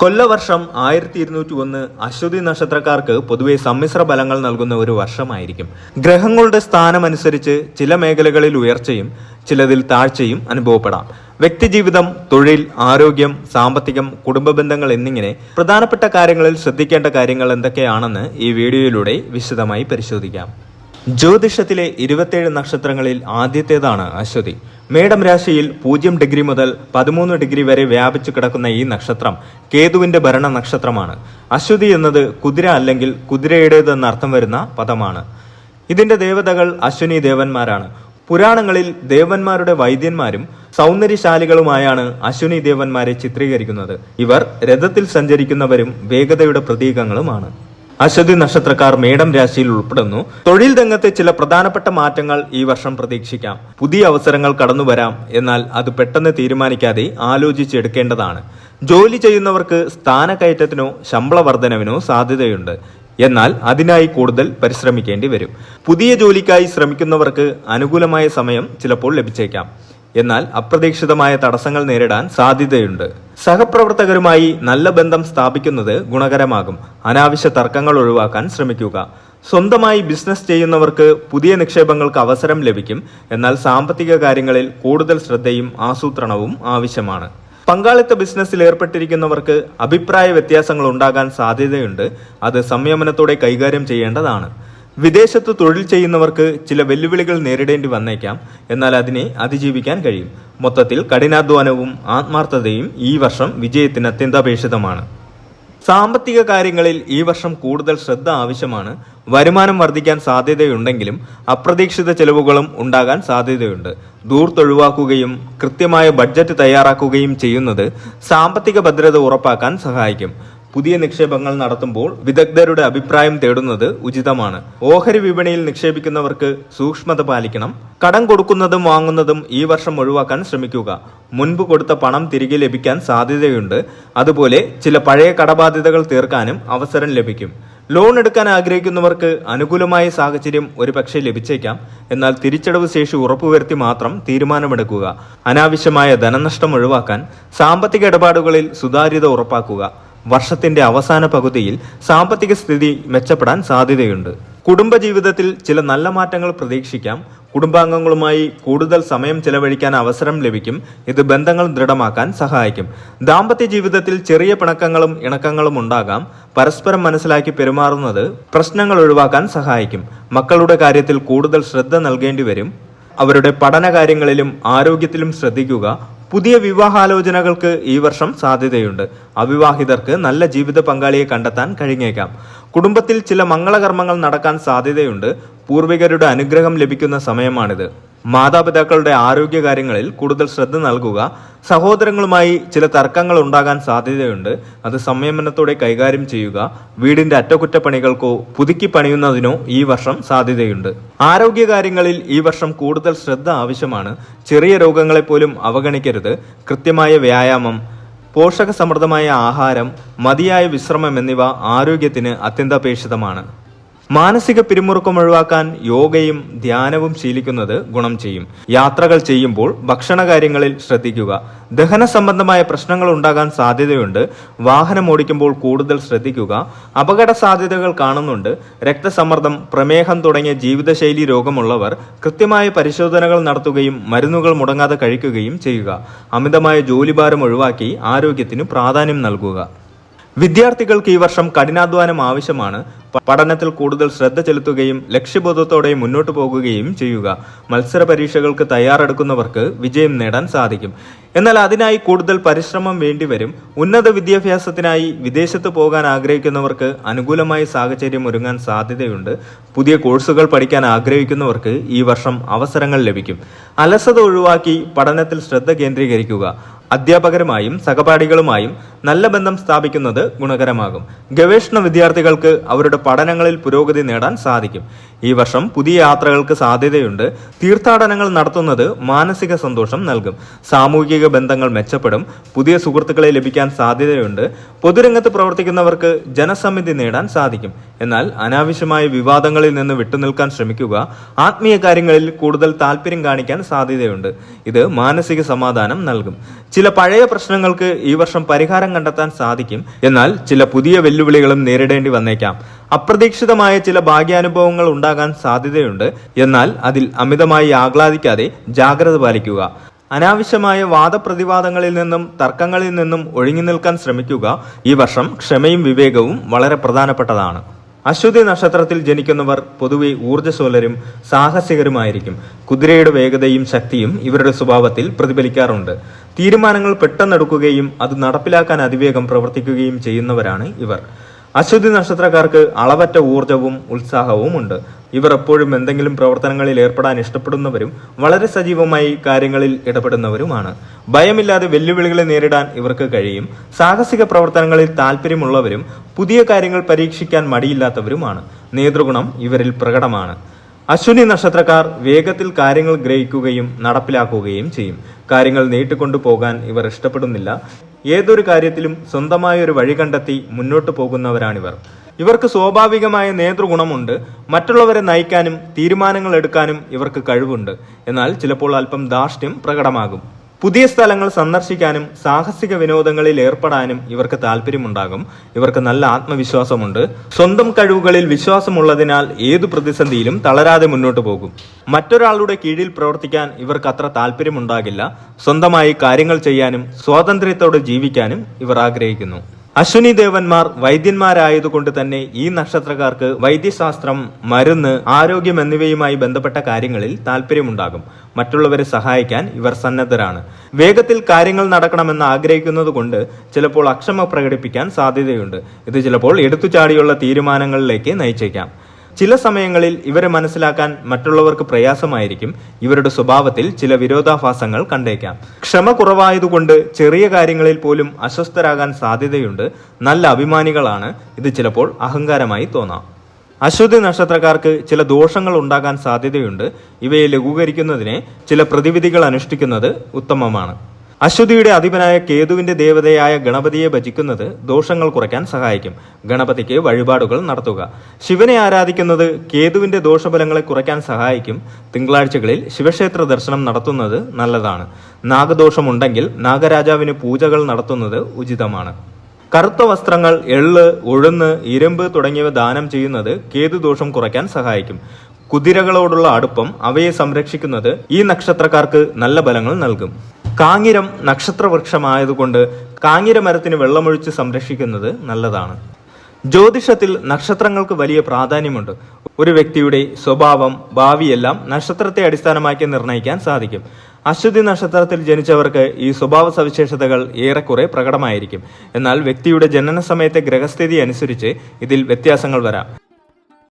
കൊല്ലവർഷം ആയിരത്തി ഇരുന്നൂറ്റി ഒന്ന് അശ്വതി നക്ഷത്രക്കാർക്ക് പൊതുവെ സമ്മിശ്ര ഫലങ്ങൾ നൽകുന്ന ഒരു വർഷമായിരിക്കും. ഗ്രഹങ്ങളുടെ സ്ഥാനമനുസരിച്ച് ചില മേഖലകളിൽ ഉയർച്ചയും ചിലതിൽ താഴ്ചയും അനുഭവപ്പെടാം. വ്യക്തിജീവിതം തൊഴിൽ ആരോഗ്യം സാമ്പത്തികം കുടുംബ ബന്ധങ്ങൾ എന്നിങ്ങനെ പ്രധാനപ്പെട്ട കാര്യങ്ങളിൽ ശ്രദ്ധിക്കേണ്ട കാര്യങ്ങൾ എന്തൊക്കെയാണെന്ന് ഈ വീഡിയോയിലൂടെ വിശദമായി പരിശോധിക്കാം. ജ്യോതിഷത്തിലെ ഇരുപത്തേഴ് നക്ഷത്രങ്ങളിൽ ആദ്യത്തേതാണ് അശ്വതി. മേടം രാശിയിൽ പൂജ്യം ഡിഗ്രി മുതൽ പതിമൂന്ന് ഡിഗ്രി വരെ വ്യാപിച്ചു കിടക്കുന്ന ഈ നക്ഷത്രം കേതുവിന്റെ ഭരണ നക്ഷത്രമാണ്. അശ്വതി എന്നത് കുതിര അല്ലെങ്കിൽ കുതിരയുടേതെന്ന് അർത്ഥം വരുന്ന പദമാണ്. ഇതിന്റെ ദേവതകൾ അശ്വിനി ദേവന്മാരാണ്. പുരാണങ്ങളിൽ ദേവന്മാരുടെ വൈദ്യന്മാരും സൗന്ദര്യശാലികളുമായാണ് അശ്വിനി ദേവന്മാരെ ചിത്രീകരിക്കുന്നത്. ഇവർ രഥത്തിൽ സഞ്ചരിക്കുന്നവരും വേഗതയുടെ പ്രതീകങ്ങളുമാണ്. അശ്വതി നക്ഷത്രക്കാർ മേടം രാശിയിൽ ഉൾപ്പെടുന്നു. തൊഴിൽ രംഗത്തെ ചില പ്രധാനപ്പെട്ട മാറ്റങ്ങൾ ഈ വർഷം പ്രതീക്ഷിക്കാം. പുതിയ അവസരങ്ങൾ കടന്നു വരാം. എന്നാൽ അത് പെട്ടെന്ന് തീരുമാനിക്കാതെ ആലോചിച്ചെടുക്കേണ്ടതാണ് ജോലി ചെയ്യുന്നവർക്ക് സ്ഥാനക്കയറ്റത്തിനോ ശമ്പള വർധനവിനോ സാധ്യതയുണ്ട്. എന്നാൽ അതിനായി കൂടുതൽ പരിശ്രമിക്കേണ്ടി വരും. പുതിയ ജോലിക്കായി ശ്രമിക്കുന്നവർക്ക് അനുകൂലമായ സമയം ചിലപ്പോൾ ലഭിച്ചേക്കാം. എന്നാൽ അപ്രതീക്ഷിതമായ തടസ്സങ്ങൾ നേരിടാൻ സാധ്യതയുണ്ട്. സഹപ്രവർത്തകരുമായി നല്ല ബന്ധം സ്ഥാപിക്കുന്നത് ഗുണകരമാകും. അനാവശ്യ തർക്കങ്ങൾ ഒഴിവാക്കാൻ ശ്രമിക്കുക. സ്വന്തമായി ബിസിനസ് ചെയ്യുന്നവർക്ക് പുതിയ നിക്ഷേപങ്ങൾക്ക് അവസരം ലഭിക്കും. എന്നാൽ സാമ്പത്തിക കാര്യങ്ങളിൽ കൂടുതൽ ശ്രദ്ധയും ആസൂത്രണവും ആവശ്യമാണ്. പങ്കാളിത്ത ബിസിനസ്സിൽ ഏർപ്പെട്ടിരിക്കുന്നവർക്ക് അഭിപ്രായ വ്യത്യാസങ്ങൾ ഉണ്ടാകാൻ സാധ്യതയുണ്ട്. അത് സംയമനത്തോടെ കൈകാര്യം ചെയ്യേണ്ടതാണ്. വിദേശത്ത് തൊഴിൽ ചെയ്യുന്നവർക്ക് ചില വെല്ലുവിളികൾ നേരിടേണ്ടി വന്നേക്കാം. എന്നാൽ അതിനെ അതിജീവിക്കാൻ കഴിയും. മൊത്തത്തിൽ കഠിനാധ്വാനവും ആത്മാർത്ഥതയും ഈ വർഷം വിജയത്തിന് അത്യന്താപേക്ഷിതമാണ്. സാമ്പത്തിക കാര്യങ്ങളിൽ ഈ വർഷം കൂടുതൽ ശ്രദ്ധ ആവശ്യമാണ്. വരുമാനം വർദ്ധിക്കാൻ സാധ്യതയുണ്ടെങ്കിലും അപ്രതീക്ഷിത ചെലവുകളും ഉണ്ടാകാൻ സാധ്യതയുണ്ട്. ദൂർത്തൊഴിവാക്കുകയും കൃത്യമായ ബഡ്ജറ്റ് തയ്യാറാക്കുകയും ചെയ്യുന്നത് സാമ്പത്തിക ഭദ്രത ഉറപ്പാക്കാൻ സഹായിക്കും. പുതിയ നിക്ഷേപങ്ങൾ നടത്തുമ്പോൾ വിദഗ്ധരുടെ അഭിപ്രായം തേടുന്നത് ഉചിതമാണ്. ഓഹരി വിപണിയിൽ നിക്ഷേപിക്കുന്നവർക്ക് സൂക്ഷ്മത പാലിക്കണം. കടം കൊടുക്കുന്നതും വാങ്ങുന്നതും ഈ വർഷം ഒഴിവാക്കാൻ ശ്രമിക്കുക. മുൻപ് കൊടുത്ത പണം തിരികെ ലഭിക്കാൻ സാധ്യതയുണ്ട്. അതുപോലെ ചില പഴയ കടബാധ്യതകൾ തീർക്കാനും അവസരം ലഭിക്കും. ലോൺ എടുക്കാൻ ആഗ്രഹിക്കുന്നവർക്ക് അനുകൂലമായ സാഹചര്യം ഒരുപക്ഷെ ലഭിച്ചേക്കാം. എന്നാൽ തിരിച്ചടവ് ശേഷി ഉറപ്പുവരുത്തി മാത്രം തീരുമാനമെടുക്കുക. അനാവശ്യമായ ധനനഷ്ടം ഒഴിവാക്കാൻ സാമ്പത്തിക ഇടപാടുകളിൽ സുതാര്യത ഉറപ്പാക്കുക. വർഷത്തിന്റെ അവസാന പകുതിയിൽ സാമ്പത്തിക സ്ഥിതി മെച്ചപ്പെടാൻ സാധ്യതയുണ്ട്. കുടുംബജീവിതത്തിൽ ചില നല്ല മാറ്റങ്ങൾ പ്രതീക്ഷിക്കാം. കുടുംബാംഗങ്ങളുമായി കൂടുതൽ സമയം ചെലവഴിക്കാൻ അവസരം ലഭിക്കും. ഇത് ബന്ധങ്ങൾ ദൃഢമാക്കാൻ സഹായിക്കും. ദാമ്പത്യ ജീവിതത്തിൽ ചെറിയ പിണക്കങ്ങളും ഇണക്കങ്ങളും ഉണ്ടാകാം. പരസ്പരം മനസ്സിലാക്കി പെരുമാറുന്നത് പ്രശ്നങ്ങൾ ഒഴിവാക്കാൻ സഹായിക്കും. മക്കളുടെ കാര്യത്തിൽ കൂടുതൽ ശ്രദ്ധ നൽകേണ്ടി വരും അവരുടെ പഠന കാര്യങ്ങളിലും ആരോഗ്യത്തിലും ശ്രദ്ധിക്കുക. പുതിയ വിവാഹാലോചനകൾക്ക് ഈ വർഷം സാധ്യതയുണ്ട്. അവിവാഹിതർക്ക് നല്ല ജീവിത പങ്കാളിയെ കണ്ടെത്താൻ കഴിഞ്ഞേക്കാം. കുടുംബത്തിൽ ചില മംഗളകർമ്മങ്ങൾ നടക്കാൻ സാധ്യതയുണ്ട്. പൂർവികരുടെ അനുഗ്രഹം ലഭിക്കുന്ന സമയമാണിത്. മാതാപിതാക്കളുടെ ആരോഗ്യകാര്യങ്ങളിൽ കൂടുതൽ ശ്രദ്ധ നൽകുക. സഹോദരങ്ങളുമായി ചില തർക്കങ്ങൾ ഉണ്ടാകാൻ സാധ്യതയുണ്ട്. അത് സംയമനത്തോടെ കൈകാര്യം ചെയ്യുക. വീടിന്റെ അറ്റകുറ്റപ്പണികൾക്കോ പുതുക്കി പണിയുന്നതിനോ ഈ വർഷം സാധ്യതയുണ്ട്. ആരോഗ്യകാര്യങ്ങളിൽ ഈ വർഷം കൂടുതൽ ശ്രദ്ധ ആവശ്യമാണ്. ചെറിയ രോഗങ്ങളെ പോലും അവഗണിക്കരുത്. കൃത്യമായ വ്യായാമം പോഷക സമൃദ്ധമായ ആഹാരം മതിയായ വിശ്രമം എന്നിവ ആരോഗ്യത്തിന് അത്യന്താപേക്ഷിതമാണ്. മാനസിക പിരിമുറുക്കം ഒഴിവാക്കാൻ യോഗയും ധ്യാനവും ശീലിക്കുന്നത് ഗുണം ചെയ്യും. യാത്രകൾ ചെയ്യുമ്പോൾ ഭക്ഷണ കാര്യങ്ങളിൽ ശ്രദ്ധിക്കുക. ദഹന സംബന്ധമായ പ്രശ്നങ്ങൾ ഉണ്ടാകാൻ സാധ്യതയുണ്ട്. വാഹനം ഓടിക്കുമ്പോൾ കൂടുതൽ ശ്രദ്ധിക്കുക. അപകട സാധ്യതകൾ കാണുന്നുണ്ട്. രക്തസമ്മർദ്ദം പ്രമേഹം തുടങ്ങിയ ജീവിതശൈലി രോഗമുള്ളവർ കൃത്യമായ പരിശോധനകൾ നടത്തുകയും മരുന്നുകൾ മുടങ്ങാതെ കഴിക്കുകയും ചെയ്യുക. അമിതമായ ജോലിഭാരം ഒഴിവാക്കി ആരോഗ്യത്തിന് പ്രാധാന്യം നൽകുക. വിദ്യാർത്ഥികൾക്ക് ഈ വർഷം കഠിനാധ്വാനം ആവശ്യമാണ്. പഠനത്തിൽ കൂടുതൽ ശ്രദ്ധ ചെലുത്തുകയും ലക്ഷ്യബോധത്തോടെ മുന്നോട്ട് പോകുകയും ചെയ്യുക. മത്സര പരീക്ഷകൾക്ക് തയ്യാറെടുക്കുന്നവർക്ക് വിജയം നേടാൻ സാധിക്കും. എന്നാൽ അതിനായി കൂടുതൽ പരിശ്രമം വേണ്ടിവരും ഉന്നത വിദ്യാഭ്യാസത്തിനായി വിദേശത്ത് പോകാൻ ആഗ്രഹിക്കുന്നവർക്ക് അനുകൂലമായ സാഹചര്യം ഒരുങ്ങാൻ സാധ്യതയുണ്ട്. പുതിയ കോഴ്സുകൾ പഠിക്കാൻ ആഗ്രഹിക്കുന്നവർക്ക് ഈ വർഷം അവസരങ്ങൾ ലഭിക്കും. അലസത ഒഴിവാക്കി പഠനത്തിൽ ശ്രദ്ധ കേന്ദ്രീകരിക്കുക. അധ്യാപകരുമായും സഹപാഠികളുമായും നല്ല ബന്ധം സ്ഥാപിക്കുന്നത് ഗുണകരമാകും. ഗവേഷണ വിദ്യാർത്ഥികൾക്ക് അവരുടെ പഠനങ്ങളിൽ പുരോഗതി നേടാൻ സാധിക്കും. ഈ വർഷം പുതിയ യാത്രകൾക്ക് സാധ്യതയുണ്ട്. തീർത്ഥാടനങ്ങൾ നടത്തുന്നത് മാനസിക സന്തോഷം നൽകും. സാമൂഹിക ബന്ധങ്ങൾ മെച്ചപ്പെടും. പുതിയ സുഹൃത്തുക്കളെ ലഭിക്കാൻ സാധ്യതയുണ്ട്. പൊതുരംഗത്ത് പ്രവർത്തിക്കുന്നവർക്ക് ജനസമിതി നേടാൻ സാധിക്കും. എന്നാൽ അനാവശ്യമായ വിവാദങ്ങളിൽ നിന്ന് വിട്ടുനിൽക്കാൻ ശ്രമിക്കുക ആത്മീയ കാര്യങ്ങളിൽ കൂടുതൽ താല്പര്യം കാണിക്കാൻ സാധ്യതയുണ്ട്. ഇത് മാനസിക സമാധാനം നൽകും. ചില പഴയ പ്രശ്നങ്ങൾക്ക് ഈ വർഷം പരിഹാരം കണ്ടെത്താൻ സാധിക്കും. എന്നാൽ ചില പുതിയ വെല്ലുവിളികളും നേരിടേണ്ടി വന്നേക്കാം. അപ്രതീക്ഷിതമായ ചില ഭാഗ്യാനുഭവങ്ങൾ ഉണ്ടാകാൻ സാധ്യതയുണ്ട്. എന്നാൽ അതിൽ അമിതമായി ആഹ്ലാദിക്കാതെ ജാഗ്രത പാലിക്കുക. അനാവശ്യമായ വാദപ്രതിവാദങ്ങളിൽ നിന്നും തർക്കങ്ങളിൽ നിന്നും ഒഴിഞ്ഞു നിൽക്കാൻ ശ്രമിക്കുക ഈ വർഷം ക്ഷമയും വിവേകവും വളരെ പ്രധാനപ്പെട്ടതാണ്. അശ്വതി നക്ഷത്രത്തിൽ ജനിക്കുന്നവർ പൊതുവെ ഊർജസ്വലരും സാഹസികരുമായിരിക്കും. കുതിരയുടെ വേഗതയും ശക്തിയും ഇവരുടെ സ്വഭാവത്തിൽ പ്രതിഫലിക്കാറുണ്ട്. തീരുമാനങ്ങൾ പെട്ടെന്നെടുക്കുകയും അത് നടപ്പിലാക്കാൻ അതിവേഗം പ്രവർത്തിക്കുകയും ചെയ്യുന്നവരാണ് ഇവർ. അശ്വതി നക്ഷത്രക്കാർക്ക് അളവറ്റ ഊർജവും ഉത്സാഹവും ഉണ്ട്. ഇവർ എപ്പോഴും എന്തെങ്കിലും പ്രവർത്തനങ്ങളിൽ ഏർപ്പെടാൻ ഇഷ്ടപ്പെടുന്നവരും വളരെ സജീവമായി കാര്യങ്ങളിൽ ഇടപെടുന്നവരുമാണ്. ഭയമില്ലാതെ വെല്ലുവിളികളെ നേരിടാൻ ഇവർക്ക് കഴിയും. സാഹസിക പ്രവർത്തനങ്ങളിൽ താല്പര്യമുള്ളവരും പുതിയ കാര്യങ്ങൾ പരീക്ഷിക്കാൻ മടിയില്ലാത്തവരുമാണ്. നേതൃഗുണം ഇവരിൽ പ്രകടമാണ്. അശ്വിനി നക്ഷത്രക്കാർ വേഗത്തിൽ കാര്യങ്ങൾ ഗ്രഹിക്കുകയും നടപ്പിലാക്കുകയും ചെയ്യും. കാര്യങ്ങൾ നീട്ടിക്കൊണ്ടു പോകാൻ ഇവർ ഇഷ്ടപ്പെടുന്നില്ല. ഏതൊരു കാര്യത്തിലും സ്വന്തമായ ഒരു വഴി കണ്ടെത്തി മുന്നോട്ട് പോകുന്നവരാണിവർ. ഇവർക്ക് സ്വാഭാവികമായ നേതൃഗുണമുണ്ട്. മറ്റുള്ളവരെ നയിക്കാനും തീരുമാനങ്ങൾ എടുക്കാനും ഇവർക്ക് കഴിവുണ്ട്. എന്നാൽ ചിലപ്പോൾ അല്പം ധാർഷ്ട്യം പ്രകടമാകും. പുതിയ സ്ഥലങ്ങൾ സന്ദർശിക്കാനും സാഹസിക വിനോദങ്ങളിൽ ഏർപ്പെടാനും ഇവർക്ക് താല്പര്യമുണ്ടാകും ഇവർക്ക് നല്ല ആത്മവിശ്വാസമുണ്ട്. സ്വന്തം കഴിവുകളിൽ വിശ്വാസമുള്ളതിനാൽ ഏതു പ്രതിസന്ധിയിലും തളരാതെ മുന്നോട്ട് പോകും. മറ്റൊരാളുടെ കീഴിൽ പ്രവർത്തിക്കാൻ ഇവർക്ക് അത്ര താല്പര്യമുണ്ടാകില്ല സ്വന്തമായി കാര്യങ്ങൾ ചെയ്യാനും സ്വാതന്ത്ര്യത്തോടെ ജീവിക്കാനും ഇവർ ആഗ്രഹിക്കുന്നു. അശ്വിനി ദേവന്മാർ വൈദ്യന്മാരായതുകൊണ്ട് തന്നെ ഈ നക്ഷത്രക്കാർക്ക് വൈദ്യശാസ്ത്രം മരുന്ന് ആരോഗ്യം എന്നിവയുമായി ബന്ധപ്പെട്ട കാര്യങ്ങളിൽ താല്പര്യമുണ്ടാകും മറ്റുള്ളവരെ സഹായിക്കാൻ ഇവർ സന്നദ്ധരാണ്. വേഗത്തിൽ കാര്യങ്ങൾ നടക്കണമെന്ന് ആഗ്രഹിക്കുന്നത് കൊണ്ട് ചിലപ്പോൾ അക്ഷമ പ്രകടിപ്പിക്കാൻ സാധ്യതയുണ്ട്. ഇത് ചിലപ്പോൾ എടുത്തുചാടിയുള്ള തീരുമാനങ്ങളിലേക്ക് നയിച്ചേക്കാം. ചില സമയങ്ങളിൽ ഇവരെ മനസ്സിലാക്കാൻ മറ്റുള്ളവർക്ക് പ്രയാസമായിരിക്കും. ഇവരുടെ സ്വഭാവത്തിൽ ചില വിരോധാഭാസങ്ങൾ കണ്ടേക്കാം. ക്ഷമ കുറവായതുകൊണ്ട് ചെറിയ കാര്യങ്ങളിൽ പോലും അസ്വസ്ഥരാകാൻ സാധ്യതയുണ്ട്. നല്ല അഭിമാനികളാണ്. ഇത് ചിലപ്പോൾ അഹങ്കാരമായി തോന്നാം. അശ്വതി നക്ഷത്രക്കാർക്ക് ചില ദോഷങ്ങൾ ഉണ്ടാകാൻ സാധ്യതയുണ്ട്. ഇവയെ ലഘൂകരിക്കുന്നതിന് ചില പ്രതിവിധികൾ അനുഷ്ഠിക്കുന്നത് ഉത്തമമാണ്. അശ്വതിയുടെ അധിപനായ കേതുവിന്റെ ദേവതയായ ഗണപതിയെ ഭജിക്കുന്നത് ദോഷങ്ങൾ കുറയ്ക്കാൻ സഹായിക്കും. ഗണപതിക്ക് വഴിപാടുകൾ നടത്തുക. ശിവനെ ആരാധിക്കുന്നത് കേതുവിന്റെ ദോഷഫലങ്ങളെ കുറയ്ക്കാൻ സഹായിക്കും. തിങ്കളാഴ്ചകളിൽ ശിവക്ഷേത്ര ദർശനം നടത്തുന്നത് നല്ലതാണ്. നാഗദോഷമുണ്ടെങ്കിൽ നാഗരാജാവിന് പൂജകൾ നടത്തുന്നത് ഉചിതമാണ്. കറുത്ത വസ്ത്രങ്ങൾ എള്ള് ഉഴുന്ന് ഇരുമ്പ് തുടങ്ങിയവ ദാനം ചെയ്യുന്നത് കേതുദോഷം കുറയ്ക്കാൻ സഹായിക്കും. കുതിരകളോടുള്ള അടുപ്പം അവയെ സംരക്ഷിക്കുന്നത് ഈ നക്ഷത്രക്കാർക്ക് നല്ല ഫലങ്ങൾ നൽകും. കാഞ്ഞിരം നക്ഷത്രവൃക്ഷമായതുകൊണ്ട് കാഞ്ഞിര മരത്തിന് വെള്ളമൊഴിച്ച് സംരക്ഷിക്കുന്നത് നല്ലതാണ്. ജ്യോതിഷത്തിൽ നക്ഷത്രങ്ങൾക്ക് വലിയ പ്രാധാന്യമുണ്ട്. ഒരു വ്യക്തിയുടെ സ്വഭാവം ഭാവിയെല്ലാം നക്ഷത്രത്തെ അടിസ്ഥാനമാക്കി നിർണയിക്കാൻ സാധിക്കും. അശ്വതി നക്ഷത്രത്തിൽ ജനിച്ചവർക്ക് ഈ സ്വഭാവ സവിശേഷതകൾ ഏറെക്കുറെ പ്രകടമായിരിക്കും. എന്നാൽ വ്യക്തിയുടെ ജനന സമയത്തെ ഗ്രഹസ്ഥിതി അനുസരിച്ച് ഇതിൽ വ്യത്യാസങ്ങൾ വരാം.